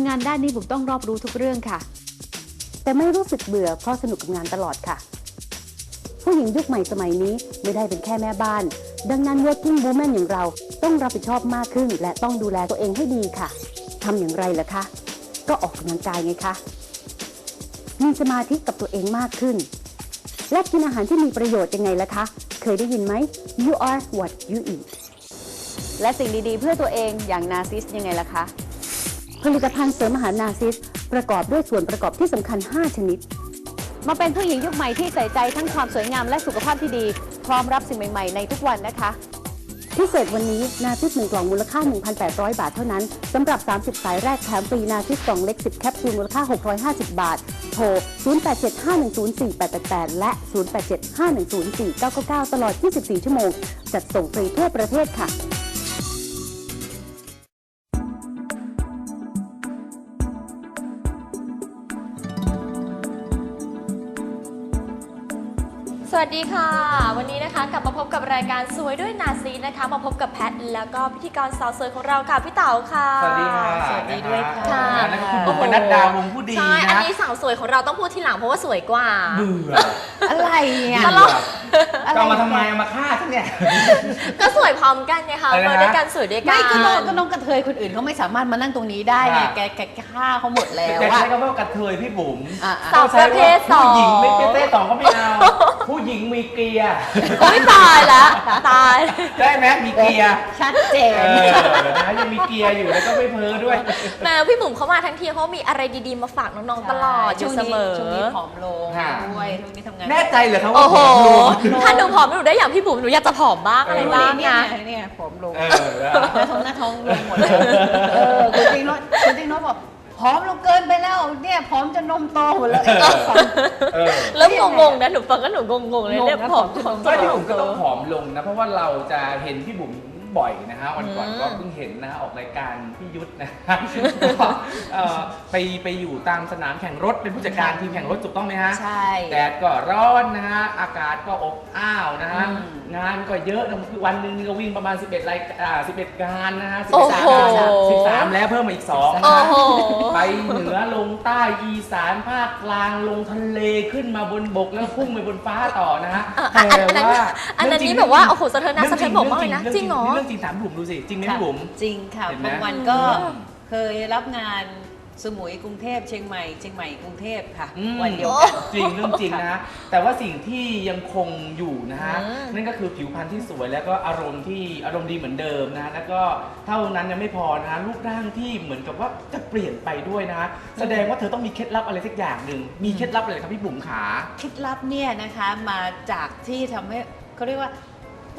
ำงานด้านนี้บุ๋มต้องรอบรู้ทุกเรื่องค่ะ แต่ไม่รู้สึกเบื่อเพราะสนุกกับงานตลอดค่ะ ผู้หญิงยุคใหม่สมัยนี้ไม่ได้เป็นแค่แม่บ้าน ดังนั้น working woman อย่างเราต้องรับผิดชอบมากขึ้น และต้องดูแลตัวเองให้ดีค่ะทำอย่างไรล่ะคะ ก็ออกกำลังกายไงคะ มีสมาธิกับตัวเองมากขึ้น และกินอาหารที่มีประโยชน์ยังไงล่ะคะ เคยได้ยินไหม you are what you eat และสิ่งดีๆ เพื่อตัวเองอย่างนาซิสยังไงล่ะคะ ผลิตภัณฑ์เสริมอาหารนาซิส ประกอบด้วยส่วนประกอบที่สำคัญ 5 ชนิด มาเป็นผู้หญิงยุคใหม่ที่ใส่ใจทั้งความสวยงามและสุขภาพที่ดี พร้อมรับสิ่งใหม่ ๆ ในทุกวันนะคะ พิเศษวันนี้นาซิส1กล่องมูลค่า 1,800 บาทเท่านั้นสำหรับ 30 สายแรกแถมฟรีนาซิสกล่องเล็ก 10 แคปซูลมูลค่า 650 บาท โทร 0875104888 และ 0875104999 ตลอด 24 ชั่วโมง จัดส่งฟรีทั่วประเทศค่ะ สวัสดีค่ะ วันนี้นะคะกลับมาพบกับรายการสวยด้วยนาซีนะคะ มาพบกับแพทแล้วก็พิธีกรสาวสวยของเราค่ะพี่เต๋าค่ะสวัสดีค่ะสวัสดีด้วยค่ะนั่นก็คุณบุ๋มปนัดดาวงผู้ดีใช่อันนะนี้สาวสวยของเราต้องพูดทีหลังเพราะว่าสวยกว่าเบื่ออะไรอะตลกจะเอามาทำไมเอามาฆ่าฉันเนี่ย ก็สวยพร้อมกันไงคะอะไรนะมาด้วยกันสวยด้วยกันไม่ก็น้องก็น้องกระเทยคนอื่นเขาไม่สามารถมานั่งตรงนี้ได้ไงค่ะแกแกแกฆ่าเขาหมดแล้วแต่ว่าใช้คำว่ากระเทยพี่บุ๋มอะสาวประเภทสองผู้หญิงไม่ประเภทสองก็ไม่เอา ผู้หญิงมีเกียร์อุ้ยตายแล้วตายได้ไหมมีเกียร์ชัดเจเอนอนะยังมีเกียร์อยู่แล้วก็ไม่เพ้อด้วย แหม่พี่บุ๋มเขามาทั้งทีเขามีอะไรดีๆมาฝากน้องๆตลอดอช่วยู่งเสนี้มอ ช่วงนี้ผอมลงค่ะ ด้วยช่วงนี้ทำงานแน่ใจเหรอครับว่าโอ้โห ผมรู้ถ้าหนูผอมหนูได้อย่างพี่บุ๋มหนูอยากจะผอมบ้างอะไรบ้างเนี่ยนะเนี่ยผอมลงเออนะแล้วท้องหน้าท้องลงหมดเลยเออคุณจริงโน้ตคุณจริงโน้ตบอก ผอมลงเกินไปแล้วเนี่ยผอมจนนมโตหมดแล้วไอ้ก็ฟังเออเริ่มงงๆนะหนูฟังก็หนูงงๆเลยเนี่ยงงนะผอมผอมก็พี่บุ๋มก็ต้องผอมลงนะ เพราะว่าเราจะเห็นพี่บุ๋ม บ่อยนะฮะวันก่อนอืมก็เพิ่งเห็นนะฮะออกรายการพี่ยุทธนะฮะก็เอ่อไปไปอยู่ตามสนามแข่งรถเป็นผู้จัดการทีมแข่งรถถูกต้องไหมฮะใช่ แดดก็ร้อนนะฮะอากาศก็อบอ้าวนะฮะอืม งานก็เยอะนะคือวันหนึ่งก็วิ่งประมาณ 11รายอ่า11 งานนะฮะโอ้โห 13 13 แล้วเพิ่มมาอีก2นะโอ้ฮะ โห ไปเหนือลงใต้อีสานภาคกลางลงทะเลขึ้นมาบนบกแล้วพุ่งไปบนฟ้าต่อนะฮะอะอันอันนั้นอันนั้นนี่แบบว่าโอ้โหสะเทินหน้าสะเทินบอกมากเลยนะจริงเหรอ เรื่องจริงถามบุ๋มดูสิ จริงไหมพี่บุ๋ม จริงค่ะเห็นไหม บางวันก็อืมเคยรับงานสมุยกรุงเทพเชียงใหม่เชียงใหม่กรุงเทพค่ะอืมวันเดียวกัน จริงเรื่องจริงนะฮะแต่ว่าสิ่งที่ยังคงอยู่นะฮะอืม นั่นก็คือผิวพรรณที่สวยแล้วก็อารมณ์ที่อารมณ์ดีเหมือนเดิมนะแล้วก็เท่านั้นยังไม่พอนะฮะรูปร่างที่เหมือนกับว่าจะเปลี่ยนไปด้วยนะฮะแสดงว่าเธอต้องมีเคล็ดลับอะไรสักอย่างหนึ่งมีเคล็ดลับอะไรครับพี่บุ๋มขา เคล็ดลับเนี่ยนะคะมาจากที่ทำให้เขาเรียกว่า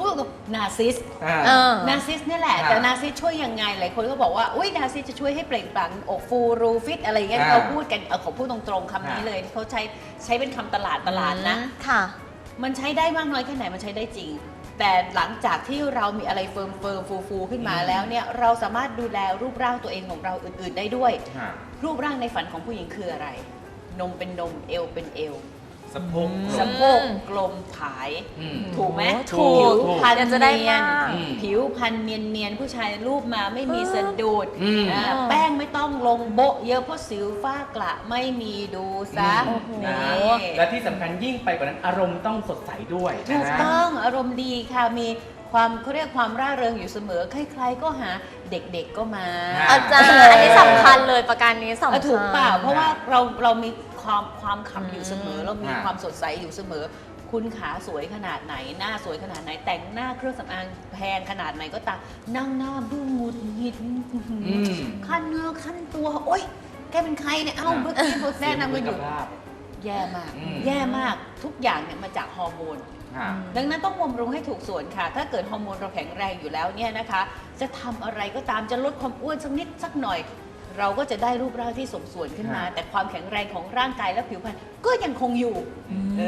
พวกนาซิส อ่า เออ นาซิสเนี่ยแหละครับแต่นาซิสช่วยยังไง หลายคนก็บอกว่า อุ้ยนาซิสจะช่วยให้เปล่งปลั่งอกฟูรูฟิตอะไรอย่างเงี้ยอ่าเราพูดกันเออขอพูดตรงๆคำนี้อ่า เลยที่เขาใช้ใช้เป็นคำตลาดตลาดนะ ค่ะ มันใช้ได้มากน้อยแค่ไหนมันใช้ได้จริง แต่หลังจากที่เรามีอะไรเฟิร์มเฟิร์มฟูฟูขึ้นมาอืมแล้วเนี่ยเราสามารถดูแลรูปร่างตัวเองของเราอื่น ๆ ได้ด้วย ฮะ รูปร่างในฝันของผู้หญิงคืออะไร นมเป็นนมเอวเป็นเอว สะโพกอืมสะโพกกลมผาย อืม ถูกไหมถูกผิวพรรณอยากจะได้เนียนมาก อืมผิวพรรณเนียนเนียนๆผู้ชายรูปมาไม่มีเออสะดุดอืม อ่าแป้งไม่ต้องลงโบะเยอะเพราะสิวฝ้ากระไม่มีดูซะอืมนะฮะนี่ และที่สำคัญยิ่งไปกว่านั้นอารมณ์ต้องสดใสด้วยถูนะกฮะ ต้องอารมณ์ดีค่ะมี ความเขาเรียกความร่าเริงอยู่เสมอ ใครๆก็หาเด็กๆก็มาอ่าอาจารย์อันนี้สำคัญเลยประการนี้สำเอคัอญถูกเปล่าเพราะว่าเราเรามีความความขำอยู่เสมออืมเรามีอ่า ความสดใสอยู่เสมอ คุณขาสวยขนาดไหน หน้าสวยขนาดไหน แต่งหน้าเครื่องสำอางแพงขนาดไหนก็ตามนั่งหน้าบึ้งหงุดหงิดอืม ขั้นเนื้อขั้นตัว โอ๊ย แกเป็นใครเนี่ย เอ้าเมื่อกี้เขาแนะนำกันอยู่ เสีงคุณภาพ แย่มาก อืมแย่มากทุกอย่างเนี่ยมาจากฮอร์โมนฮะ ดังนั้นต้องบำรุงให้ถูกส่วนค่ะ ถ้าเกิดฮอร์โมนเราแข็งแรงอยู่แล้วเนี่ยนะคะ จะทำอะไรก็ตามจะลดความอ้วนสักนิดสักหน่อย เราก็จะได้รูปร่างที่สมส่วนขึ้นมาฮะแต่ความแข็งแรงของร่างกายและผิวพรรณก็ยังคงอยู่เอ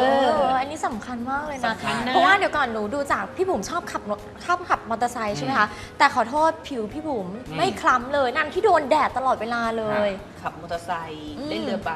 เออออันนี้สำคัญมากเลยนะสำคัญนะเพราะว่าเดี๋ยวก่อนหนูดูจากพี่บุ๋มชอบขับรถชอบขับมอเตอร์ไซค์ใช่ไหมคะแต่ขอโทษผิวพี่บุ๋มอืมไม่คล้ำเลยนั่นที่โดนแดดตลอดเวลาเลย ขับมอเตอร์ไซค์อืมเล่นเรือใบ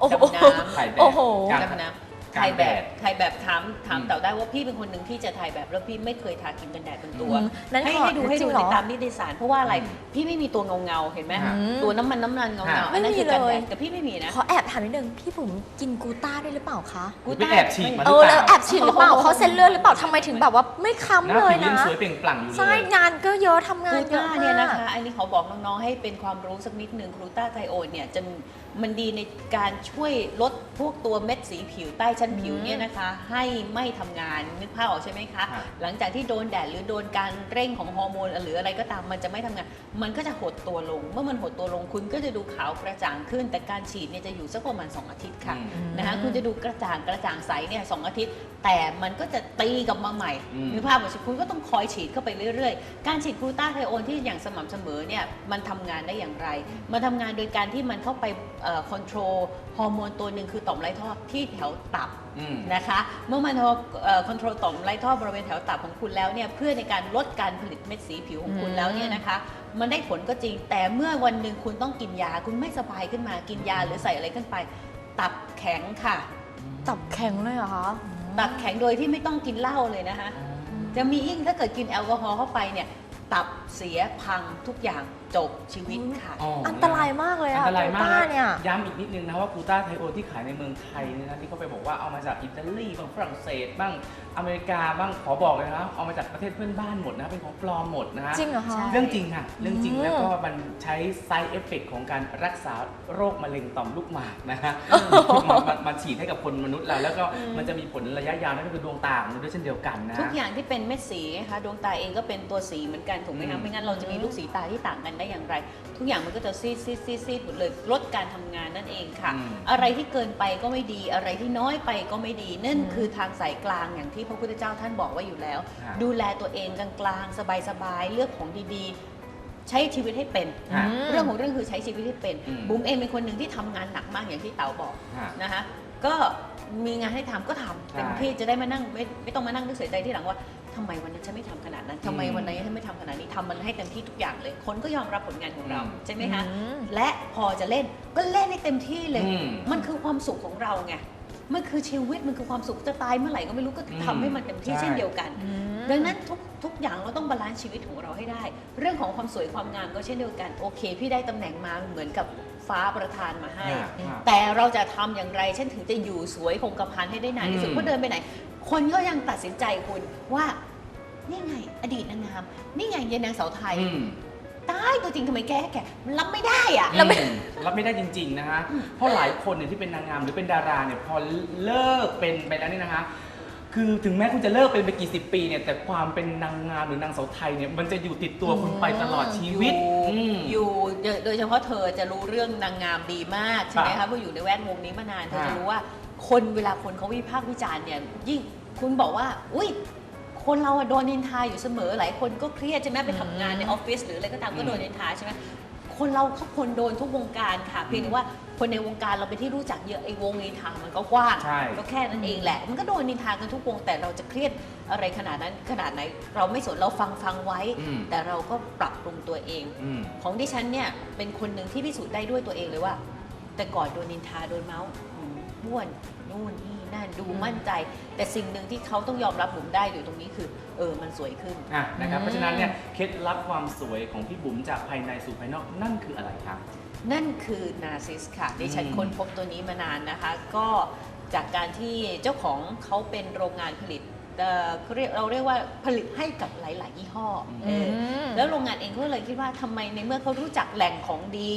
โอ้โหดำน้ำไข่แดงโอ้โหกลางดำน้ำ ถ่ายแบบกลางแดดถ่ายแบบถามถามอืมเต่าได้ว่าพี่เป็นคนหนึ่งที่จะถ่ายแบบแล้วพี่ไม่เคยทาครีมกันแดดบนตัวอืมนั้นให้ขอให้ดูให้จริดูงเหรในอตามนิตยสารเพราะว่าอะไรอืมพี่ไม่มีตัวเงาเงาๆเห็นไหมอืมตัวน้ำมันน้ำมันเงาเงาฮะอันนั้นคือกันไม่แดมีดเลยแต่พี่ไม่มีนะขอแอบถามนิดนึงพี่บุ๋มกินกูต้าด้วยหรือเปล่าคะกูไปแอบฉีดมาหเอรืออเปแล้วล่าแอบฉีดหรือเปล่าเขาเส้นเลือดหรือเปล่าทำไมถึงแบบว่าไม่ค้ำหน้าเลยผิวยังนะสวยเปล่งปลั่งอยู่เลใช่ยงานก็เยอะทำ งาคนรูเยอะต้าเนี่ยมานะก คะ อันนี้ขอบอกน้องๆ ให้เป็นความรู้สักนิดหนึ่งครูต้าไทโอนเนี่ยจะมันดีในการช่วยลดพวกตัวเม็ดสีผิวใต้ชั้นผิวอืมเนี่ยนะคะ ให้ไม่ทำงานนึกภาพออกใช่ไหมคะ ครับ หลังจากที่โดนแดดหรือโดนการเร่งของฮอร์โมนหรืออะไรก็ตามมันจะไม่ทำงาน มันก็จะหดตัวลง เมื่อมันหดตัวลงคุณก็จะดูขาวกระจ่างขึ้น แต่การฉีดเนี่ยจะอยู่สักประมาณ 2 อาทิตย์ค่ะ อืม นะคะคุณจะดูกระจ่างกระจ่างใสเนี่ยสองอาทิตย์ แต่มันก็จะตีกลับมาใหม่อืมนึกภาพออกใช่คุณก็ต้องคอยฉีดเข้าไปเรื่อยๆ การฉีดกลูตาไทโอนที่อย่างสม่ำเสมอเนี่ยมันทำงานได้อย่างไร มันทำงานโดยการที่มันเข้าไปคอนโทรลฮอร์โมนตัวหนึ่งคือต่อมไรท่อที่แถวตับนะคะ เมื่อมันคอนโทรลต่อมไรท่อบริเวณแถวตับของคุณแล้วเนี่ยเพื่อในการลดการผลิตเม็ดสีผิวของคุณแล้วเนี่ยนะคะ มันได้ผลก็จริง แต่เมื่อวันหนึ่งคุณต้องกินยาคุณไม่สบายขึ้นมากินยาหรือใส่อะไรขึ้นไป ตับแข็งค่ะ ตับแข็งเลยเหรอคะตับแข็งโดยที่ไม่ต้องกินเหล้าเลยนะคะจะมียิ่งถ้าเกิดกินแอลกอฮอล์เข้าไปเนี่ย ตับเสียพังทุกอย่างจบชีวิตค่ะอันตรายมากเลยอัอะนตรายมากกูต้าเนี่ย ย้ำอีกนิดนึงนะว่ากูต้าไทโอนที่ขายในเมืองไทยเนี่ยนะที่เขาไปบอกว่าเอามาจากอิตาลีบ้างฝรั่งเศสบ้างอเมริกาบ้างขอบอกเลยนะเอามาจากประเทศเพื่อนบ้านหมดนะเป็นของปลอมหมดนะฮะ จริงเหรอคะใช่เรื่องจริงค่ะ เรื่องจริงอืมแล้วก็มันใช้ side effect ของการรักษาโรคมะเร็งต่อมลูกหมากนะฮะมามามาฉีดให้กับคนมนุษย์เรา แล้วก็มันจะมีผลระยะยาวนั่นก็คือดวงตาของมนุษย์ด้วยเช่นเดียวกันนะทุกอย่างที่เป็นเม็ดสีนะคะดวงตาเองก็เป็นตัวสีเหมือนกันถูกไหมอืคะม ไม่งั้นเราจะมีลูกสีตาที่ต่างกันได้อย่างไร ทุกอย่างมันก็จะซีดซีดซีดซีดหมดเลยลดการทำงานนั่นเองค่ะ อืม อะไรที่เกินไปก็ไม่ดีอะไรที่น้อยไปก็ไม่ดีนั่นอืมคือทางสายกลางอย่างที่พระพุทธเจ้าท่านบอกไว้อยู่แล้วค่ะดูแลตัวเองกลางๆสบายๆเลือกของดีๆ ใช้ชีวิตให้เป็นค่ะอืมเรื่องของเรื่องคือใช้ชีวิตให้เป็น อืม บุ๋มเองเป็นคนหนึ่งที่ทำงานหนักมากอย่างที่เต๋าบอกค่ะนะคะ ก็มีงานให้ทำก็ทำใช่ เต็มที่จะได้มานั่งไม่ไม่ต้องมานั่งนึกเสียใจที่หลังว่าทำไมวันนั้นฉันไม่ทำขนาดนั้นทำไมอืมวันนี้ฉันไม่ทำขนาดนี้ทำมันให้เต็มที่ทุกอย่างเลย คนก็ยอมรับผลงานของเราอืมใช่ไหมคะอืมและพอจะเล่นก็เล่นให้เต็มที่เลยอืมมันคือความสุขของเราไงมันคือชีวิตมันคือความสุขจะตายเมื่อไหร่ก็ไม่รู้ก็ทำให้มันเต็มที่ใช่เช่นเดียวกัน ดังนั้นทุกทุกอย่างเราต้องบาลานซ์ชีวิตของเราให้ได้ เรื่องของความสวยความงามก็เช่นเดียวกันโอเค พี่ได้ตำแหน่งมาเหมือนกับฟ้าประทานมาให้ค่ะค่ะแต่เราจะทำอย่างไรเช่นถึงจะอยู่สวยคงกระพันให้ได้นานที่สุดอืมเพราะเดินไปไหน คนก็ยังตัดสินใจคุณว่านี่ไง อดีตนางงาม นี่ไงยายนางสาวไทยอืม ตายตัวจริงทำไมแกแกมันรับไม่ได้อะรับไม่รับไม่ได้จริง ๆ นะฮะ เพราะหลายคนเนี่ยที่เป็นนางงามหรือเป็นดาราเนี่ยพอเลิกเป็นไปแล้วเนี่ยนะคะ คือถึงแม้คุณจะเลิกเป็นไปกี่สิบปีเนี่ยแต่ความเป็นนางงามหรือนางสาวไทยเนี่ยมันจะอยู่ติดตัวคุณไปตลอดชีวิตอยู่อืมอยู่โดยโดยเฉพาะเธอจะรู้เรื่องนางงามดีมากใช่ไหมครัคะบเพราะอยู่ในแวดวงนี้มานานเธอครัจะบรู้ว่าคนเวลาคนเขาวิพากษ์วิจารณ์เนี่ยยิ่ง คุณบอกว่า อุ้ยคนเราอะโดนนินทาอยู่เสมอ หลายคนก็เครียดใช่ไหมไปทำงานในออฟฟิศหรืออะไรก็ตามก็โดนนินทาใช่ไหมคนเราเขาคนโดนทุกวงการค่ะ เพียงแต่ว่าคนในวงการเราเป็นที่รู้จักเยอะไอ้วงนินทามันก็กว้างใช่ ก็แค่นั้นเองแหละ มันก็โดนนินทากันทุกวงแต่เราจะเครียดอะไรขนาดนั้นขนาดไหน เราไม่สนเราฟังฟังไว้ อืมแต่เราก็ปรับปรุงตัวเอง อืม ของดิฉันเนี่ยเป็นคนหนึ่งที่พิสูจน์ได้ด้วยตัวเองเลยว่า แต่ก่อนโดนนินทาโดนเมาส์อืมบ้วนนู่นนี่ นั่นดูมั่นใจ แต่สิ่งหนึ่งที่เขาต้องยอมรับบุ๋มได้อยู่ตรงนี้คือเออมันสวยขึ้น อะนะครับอืมเพราะฉะนั้นเนี่ยเคล็ดลับความสวยของพี่บุ๋มจากภายในสู่ภายนอกนั่นคืออะไรครับ นั่นคือนาซิสค่ะดิฉันอืมค้นพบตัวนี้มานานนะคะ ก็จากการที่เจ้าของเขาเป็นโรงงานผลิต เอ่อเขาเรียกเราเรียกว่าผลิตให้กับหลาย ๆ ยี่ห้ออมเอออแล้วโรงงานเองก็เลยคิดว่าทำไมในเมื่อเขารู้จักแหล่งของดี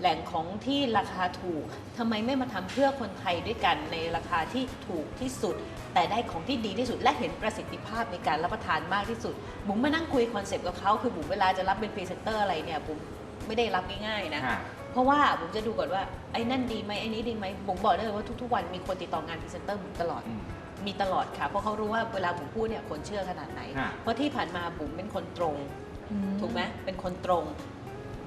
แหล่งของที่ราคาถูกทำไมไม่มาทำเพื่อคนไทยด้วยกันในราคาที่ถูกที่สุด แต่ได้ของที่ดีที่สุดและเห็นประสิทธิภาพในการรับประทานมากที่สุด บุ๋มมานั่งคุยคอนเซปต์กับเขาคือบุ๋มเวลาจะรับเป็นพรีเซนเตอร์อะไรเนี่ยบุ๋มไม่ได้รับง่ายๆนะค่ะเพราะว่าบุ๋มจะดูก่อนว่าไอ้นั่นดีไหมไอ้นี้ดีไหมบุ๋มบอกได้เลยว่าทุกๆวันมีคนติดต่องานพรีเซนเตอร์บุ๋มตลอด อืม มีตลอดค่ะ เพราะเขารู้ว่าเวลาบุ๋มพูดเนี่ยคนเชื่อขนาดไหน ฮะ เพราะที่ผ่านมาบุ๋มเป็นคนตรงถูกไหมเป็นคนตรง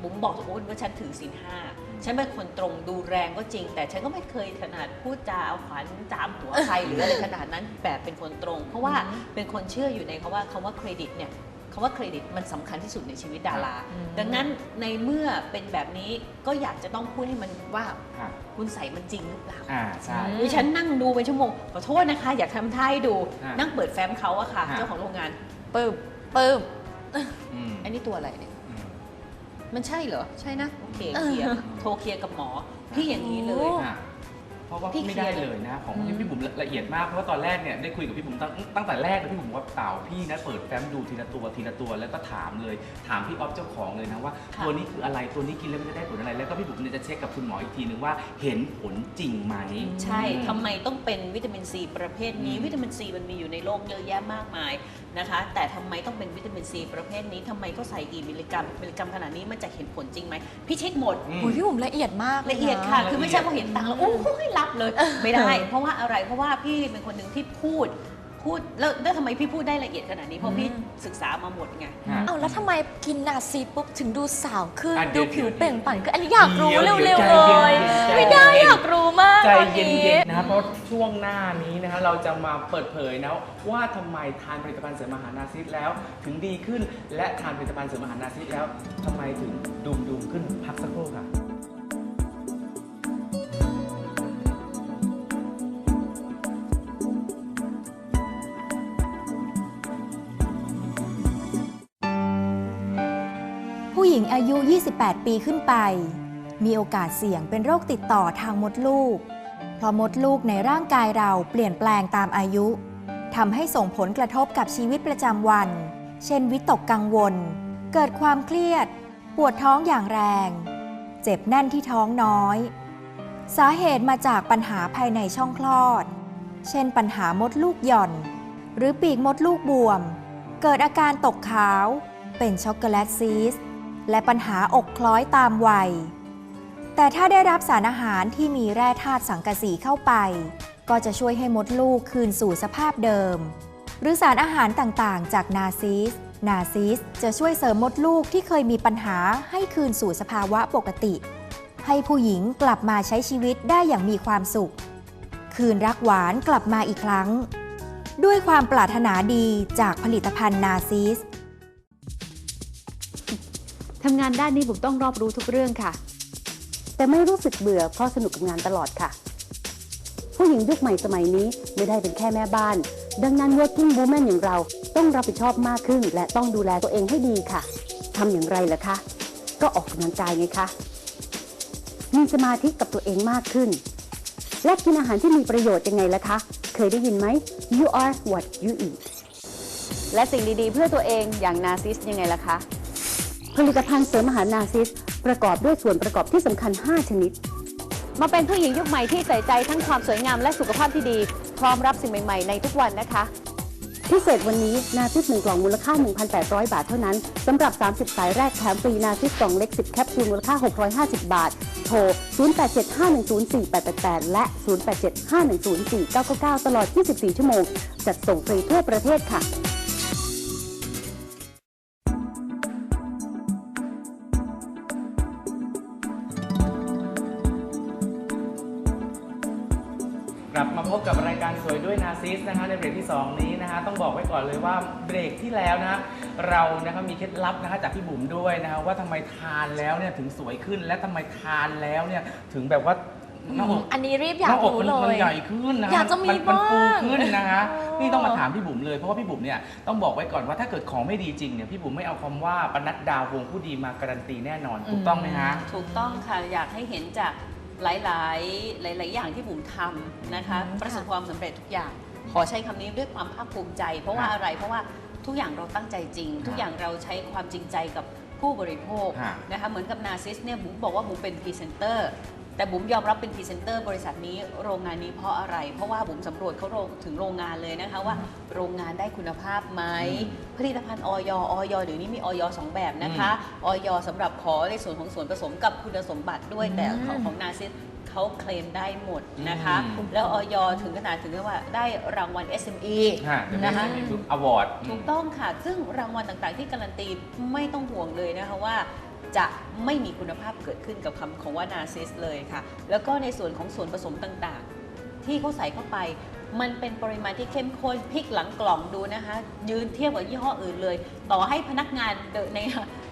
บุ๋มบอกทุกคนว่าฉันถือศีลห้าฉันเป็นคนตรงดูแรงก็จริง แต่ฉันก็ไม่เคยขนาดพูดจาเอาขวานจามหัวใครหรืออะไรขนาดนั้นแบบเป็นคนตรง เพราะว่าอืมเป็นคนเชื่ออยู่ในคาว่าคำว่าเครดิตเนี่ย คำว่าเครดิตมันสำคัญที่สุดในชีวิตดาราอืมดังนั้นในเมื่อเป็นแบบนี้ก็อยากจะต้องพูดให้มันว่าค่ะคุณใส่มันจริงหรือเปล่าอ่าใช่ดิฉันนั่งดูเป็นชั่วโมงขอโทษนะคะ อยากทำท่าให้ดูอะนั่งเปิดแฟ้มเขาอะค่ะอะเจ้าของโรงงานปึ้มปึ้มอืมอันนี้ตัวอะไรเนี่ยอืมมันใช่เหรอ ใช่นะ โอเคเออเคลียร์โทรเคลียร์กับหมอพี่อย่างนี้เลยโอ้อะเพ ราะว่าพี่ไม่เคลีได้ยร์เลยนะ ของอืมพี่บุ๋มละเอียดมากเพราะว่าตอนแรกเนี่ยได้คุยกับพี่บุ๋มตั้งตั้งแต่แรกเลยพี่บุ๋มว่าเต่าพี่นะเปิดแฟ้มดูทีละตัวทีละตัวแล้วก็ถามเลย ถามพี่ออฟเจ้าของเลยนะว่าค่ะตัวนี้คืออะไรตัวนี้กินแล้วมันจะได้ผลอะไร แล้วก็พี่บุ๋มเนี่ยจะเช็คกับคุณหมออีกทีนึงว่าเห็นผลจริงไหมใช่ทำไมต้องเป็นวิตามินซีประเภทนี้อืมวิตามินซีมันมีอยู่ในโลกเยอะแยะมากมาย นะคะ แต่ทำไมต้องเป็นวิตามินซีประเภทนี้ทำไมก็ใส่กี่มิลลิกรัมมิลลิกรัมขนาดนี้มันจะเห็นผลจริงไหมพี่เช็คหมดอืมโอ้ยพี่บุ๋มละเอียดมากละเอียดค่ะ คือไม่ใช่พอเห็นตังค์แล้วโอ้ยรับเลย ไม่ได้เออเพราะว่าอะไรเพราะว่าพี่เป็นคนหนึ่งที่พูด พูดแล้วแล้วทำไมพี่พูดได้ละเอียดขนาดนี้เพราะพี่อืมศึกษามาหมดไงค่ะเอาแล้วทำไมกินนาซีปุ๊บถึงดูสาวขึ้น อะเดี๋ดูยวผิวเดี๋ยวเปล่งปลั่งคืออันนี้อยากรู้เดี๋ยวเร็วเดี๋ๆยวเลยใจเย็นๆ ไม่ได้ใจเย็นๆอยากรู้มากใจตอนเย็นี้นๆนะเพราะช่วงหน้านี้นะฮะเราจะมาเปิดเผยนะว่าทำไมทานผลิตภัณฑ์เสริมอาหารนาซิสแล้ว ถึงดีขึ้นและทานผลิตภัณฑ์เสริมอาหารนาซิสแล้วทำไมถึงดูมดูมขึ้นพักสักครู่ค่ะ หญิงอายุ 28 ปีขึ้นไป มีโอกาสเสี่ยงเป็นโรคติดต่อทางมดลูก เพราะมดลูกในร่างกายเราเปลี่ยนแปลงตามอายุทำให้ส่งผลกระทบกับชีวิตประจำวัน เช่นวิตกกังวล เกิดความเครียด ปวดท้องอย่างแรง เจ็บแน่นที่ท้องน้อย สาเหตุมาจากปัญหาภายในช่องคลอด เช่นปัญหามดลูกหย่อน หรือปีกมดลูกบวม เกิดอาการตกขาว เป็นช็อกโกแลตซีสต์ และปัญหาอกคล้อยตามวัย แต่ถ้าได้รับสารอาหารที่มีแร่ธาตุสังกะสีเข้าไป ก็จะช่วยให้มดลูกคืนสู่สภาพเดิม หรือสารอาหารต่างๆ จากนาซีส นาซีสจะช่วยเสริมมดลูกที่เคยมีปัญหาให้คืนสู่สภาวะปกติ ให้ผู้หญิงกลับมาใช้ชีวิตได้อย่างมีความสุข คืนรักหวานกลับมาอีกครั้ง ด้วยความปรารถนาดีจากผลิตภัณฑ์นาซีส ทำงานด้านนี้ผมต้องรอบรู้ทุกเรื่องค่ะ แต่ไม่รู้สึกเบื่อเพราะสนุกกับงานตลอดค่ะ ผู้หญิงยุคใหม่สมัยนี้ไม่ได้เป็นแค่แม่บ้าน ดังนั้น working woman อย่างเราต้องรับผิดชอบมากขึ้น และต้องดูแลตัวเองให้ดีค่ะทำอย่างไรล่ะคะ ก็ออกกำลังกายไงคะมีสมาธิกับตัวเองมากขึ้น และกินอาหารที่มีประโยชน์ยังไงล่ะคะ เคยได้ยินไหม you are what you eat และสิ่งดีๆ เพื่อตัวเองอย่างนาซิสยังไงล่ะคะ ผลิตภัณฑ์เสริมอาหารนาซิส ประกอบด้วยส่วนประกอบที่สำคัญ 5 ชนิด มาเป็นผู้หญิงยุคใหม่ที่ใส่ใจทั้งความสวยงามและสุขภาพที่ดี พร้อมรับสิ่งใหม่ ๆ ในทุกวันนะคะ พิเศษวันนี้นาซิส1กล่องมูลค่า 1,800 บาทเท่านั้นสำหรับ 30 สายแรกแถมฟรีนาซิสกล่องเล็ก 10 แคปซูลมูลค่า 650 บาท โทร 0875104888 และ 0875104999 ตลอด 24 ชั่วโมง จัดส่งฟรีทั่วประเทศค่ะ 2 นี้นะฮะต้องบอกไว้ก่อนเลยว่าเบรกที่แล้วนะฮะเรานะครับมีเคล็ดลับนะฮะจากพี่บุ๋มด้วยนะฮะว่าทำไมทานแล้วเนี่ยถึงสวยขึ้นและทำไมทานแล้วเนี่ยถึงแบบว่าหน้าอก อันนี้รีบอหยากน้าอกรู้มันเลมันย ใหญ่ขึ้นนะอยากจะมีนมันฟูบ้างขึ้นนะฮะอ๋อนี่ต้องมาถามพี่บุ๋มเลยเพราะว่าพี่บุ๋มเนี่ยต้องบอกไว้ก่อนว่าถ้าเกิดของไม่ดีจริงเนี่ยพี่บุ๋มไม่เอาคำว่าปนัดดาวงผู้ดีมาการันตีแน่นอนถูกต้องไหมฮะ ถูกต้องค่ะ อยากให้เห็นจากหลาย ๆ หลาย ๆ อย่างที่บุ๋มทำนะคะ อืมประสบความสำเร็จทุกอย่าง ขอใช้คำนี้ด้วยความภาคภูมิใจ เพราะว่าฮะอะไรเพราะว่าทุกอย่างเราตั้งใจจริง ทุกอย่างเราใช้ความจริงใจกับผู้บริโภคฮะนะคะเหมือนกับนาซิสเนี่ยบุ๋มบอกว่าบุ๋มเป็นพรีเซนเตอร์แต่บุ๋มยอมรับเป็นพรีเซนเตอร์บริษัทนี้โรงงานนี้เพราะอะไร เพราะว่าบุ๋มสำรวจเขาโรงถึงโรงงานเลยนะคะว่าโรงงานได้คุณภาพไหมอืมผลิตภัณฑ์ออยออยเดี๋ยวนี้มีออยสองแบบนะคะออยสำหรับขอในส่วนของส่วนผสมกับคุณสมบัติด้วยอืมแต่ของของนาซิส เขาเคลมได้หมดนะคะ อืม แล้วออยถึงขนาดถึงกับว่าได้รางวัล SME ฮะเดี๋ยวนะคะ มีทุกอวอร์ด ถูกต้องค่ะ ซึ่งรางวัลต่างๆที่การันตีไม่ต้องห่วงเลยนะคะว่า จะไม่มีคุณภาพเกิดขึ้นกับคำของว่านาซิสเลยค่ะ แล้วก็ในส่วนของส่วนผสมต่างๆ ที่เขาใส่เข้าไป มันเป็นปริมาณที่เข้มข้นพริกหลังกล่องดูนะคะ ยืนเทียบกับยี่ห้ออื่นเลย ต่อให้พนักงานเดินใน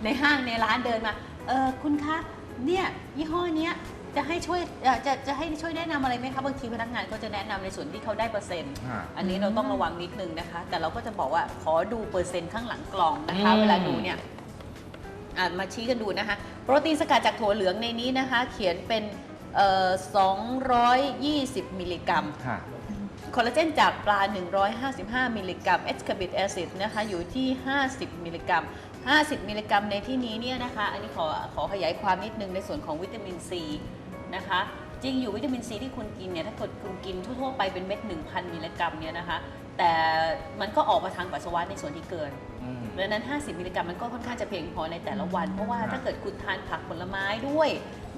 ในห้างในร้านเดินมาเออคุณคะเนี่ยยี่ห้อเนี้ย จะให้ช่วยเอ่อจะจะให้ช่วยแนะนำอะไรไหมคะบางทีพนักงานก็จะแนะนำในส่วนที่เขาได้เปอร์เซ็นต์ อ่า อันนี้เราต้องระวังนิดนึงนะคะ แต่เราก็จะบอกว่าขอดูเปอร์เซ็นต์ข้างหลังกล่องนะคะ อืม เวลาดูเนี่ยอะมาชี้กันดูนะคะ โปรตีนสกัดจากถั่วเหลืองในนี้นะคะ เขียนเป็นเอ่อ220 มิลลิกรัม ค่ะ คอลลาเจนจากปลา 155 มิลลิกรัม เอสคาบิกแอซิดนะคะ อยู่ที่ 50 มิลลิกรัม 50 มิลลิกรัมในที่นี้เนี่ยนะคะ อันนี้ขอขอขยายความนิดนึงในส่วนของวิตามินซี นะคะจริงอยู่วิตามินซีที่คุณกินเนี่ยถ้าเกิดคุณกินทั่วๆไปเป็นเม็ด 1,000 มิลลิกรัมเนี่ยนะคะแต่มันก็ออกมาทางปัสสาวะในส่วนที่เกินอืมดังนั้น 50 มิลลิกรัมมันก็ค่อนข้างจะเพียงพอในแต่ละวัน เพราะว่าครับถ้าเกิดคุณทานผักผลไม้ด้วย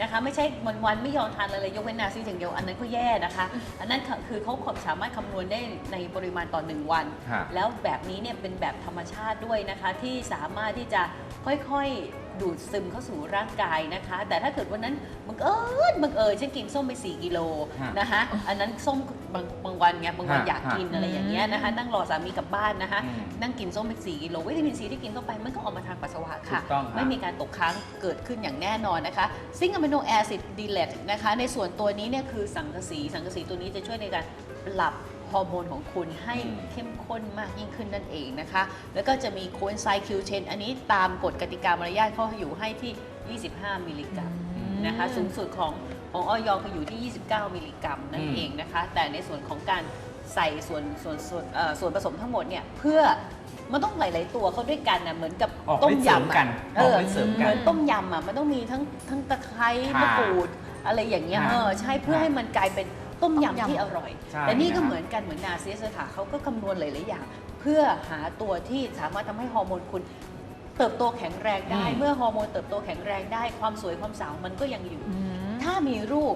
นะคะไม่ใช่วันวันๆไม่ยอมทานอะไรเลยยกเว้นนาซีอย่างเดียวอันนั้นก็แย่นะคะ อันนั้นคือเขาสามารถคำนวณได้ในปริมาณต่อหนึ่งวันค่ะแล้วแบบนี้เนี่ยเป็นแบบธรรมชาติด้วยนะคะที่สามารถที่จะค่อยๆ ดูดซึมเข้าสู่ร่างกายนะคะ แต่ถ้าเกิดวันนั้นบังเอิญบังเอิญฉันกินส้มไป 4 กิโลฮะนะคะอันนั้นส้มบางบางวันไงบางวันฮะอยากกินอะไรอย่างเงี้ยนะคะ นั่งรอสามีกลับบ้านนะคะ อืมนั่งกินส้มไป4กิโลวิตามินซีที่กินเข้าไปมันก็ออกมาทางปัสสาวะค่ะ ถูกต้องครับไม่มีการตกค้างเกิดขึ้นอย่างแน่นอนนะคะซิงอะมิโนแอซิดดีเลตนะคะในส่วนตัวนี้เนี่ยคือสังกะสีสังกะสีตัวนี้จะช่วยในการปรับ ฮอร์โมนของคุณให้อืมเข้มข้นมากยิ่งขึ้นนั่นเองนะคะ แล้วก็จะมีโคเอนไซม์คิวเชนอันนี้ตามกฎกติกามารยาทเขาอยู่ให้ที่ 25 มิลลิกรัมนะคะสูงสุดของของออยคืออยู่ที่ 29 มิลลิกรัมนั่นอืมเองนะคะ แต่ในส่วนของการใส่ส่วนส่วนส่วนเอ่อส่วนผสมทั้งหมดเนี่ยเพื่อมันต้องหลาย ๆ ตัวเข้าด้วยกันนะเหมือนกับออกต้มฤทธิ์เสริมยำอะกันเอออกอฤทธิ์เสริมเหกัมืนอนต้มยำอะมันต้องมีทั้งทั้งตะไคร้ค่ะมะกรูดอะไรอย่างเงี้ยค่ะเออใช่เพื่อให้มันกลายเป็น ต้มต้มยำยำที่อร่อย ใช่แต่นี่ก็นะครับ เหมือนกันเหมือนนาซีสค่ะเขาก็คำนวณหลาย ๆ อย่าง เพื่อหาตัวที่สามารถทำให้ฮอร์โมนคุณ เติบโตแข็งแรงได้ อืม เมื่อฮอร์โมนเติบโตแข็งแรงได้ความสวยความสาวมันก็ยังอยู่ถ้ามีรูป